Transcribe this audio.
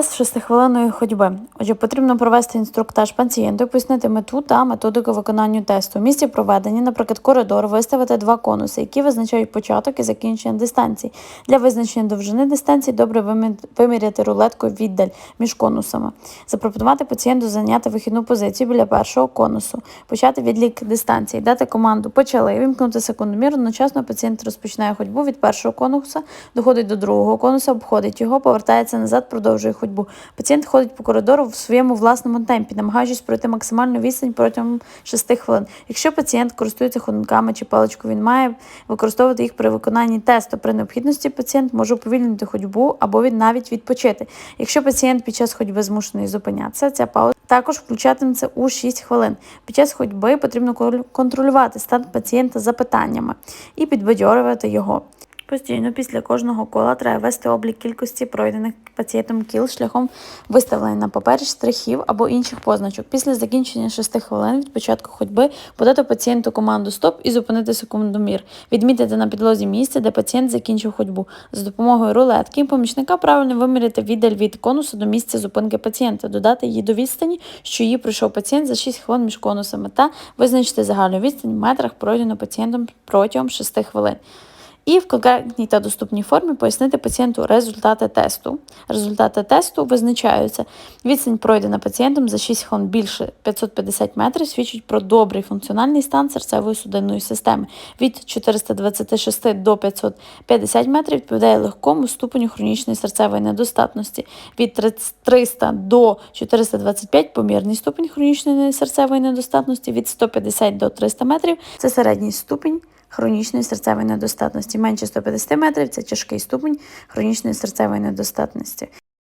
Тест шестихвилинної ходьби. Отже, потрібно провести інструктаж пацієнту, пояснити мету та методику виконання тесту. В місці проведення, наприклад, коридор, виставити два конуси, які визначають початок і закінчення дистанції. Для визначення довжини дистанції добре виміряти рулеткою віддаль між конусами. Запропонувати пацієнту зайняти вихідну позицію біля першого конусу, почати відлік дистанції, дати команду почали, вімкнути секундомір. Одночасно пацієнт розпочинає ходьбу від першого конуса, доходить до другого конуса, обходить його, повертається назад, продовжує ходьбу. Пацієнт ходить по коридору в своєму власному темпі, намагаючись пройти максимальну відстань протягом 6 хвилин. Якщо пацієнт користується ходунками чи паличкою, він має використовувати їх при виконанні тесту. При необхідності пацієнт може уповільнити ходьбу або він навіть відпочити. Якщо пацієнт під час ходьби змушений зупинятися, ця пауза також включатиметься у 6 хвилин. Під час ходьби потрібно контролювати стан пацієнта запитаннями і підбадьорювати його. Постійно після кожного кола треба вести облік кількості пройдених пацієнтом кіл шляхом виставлення на папері штрихів або інших позначок. Після закінчення 6 хвилин від початку ходьби подати пацієнту команду стоп і зупинити секундомір. Відмітити на підлозі місце, де пацієнт закінчив ходьбу. За допомогою рулетки помічника правильно виміряти віддаль від конусу до місця зупинки пацієнта, додати її до відстані, що її пройшов пацієнт за 6 хвилин між конусами, та визначити загальну відстань в метрах пройдену пацієнтом протягом 6 хвилин. І в конкретній та доступній формі пояснити пацієнту результати тесту. Результати тесту визначаються. Відстань пройдена пацієнтом за 6 хвилин більше 550 метрів, свідчить про добрий функціональний стан серцевої судинної системи. Від 426 до 550 метрів відповідає легкому ступеню хронічної серцевої недостатності. Від 300 до 425 помірний ступень хронічної серцевої недостатності, від 150 до 300 метрів це середній ступінь хронічної серцевої недостатності. Менше 150 метрів це тяжкий ступень хронічної серцевої недостатності.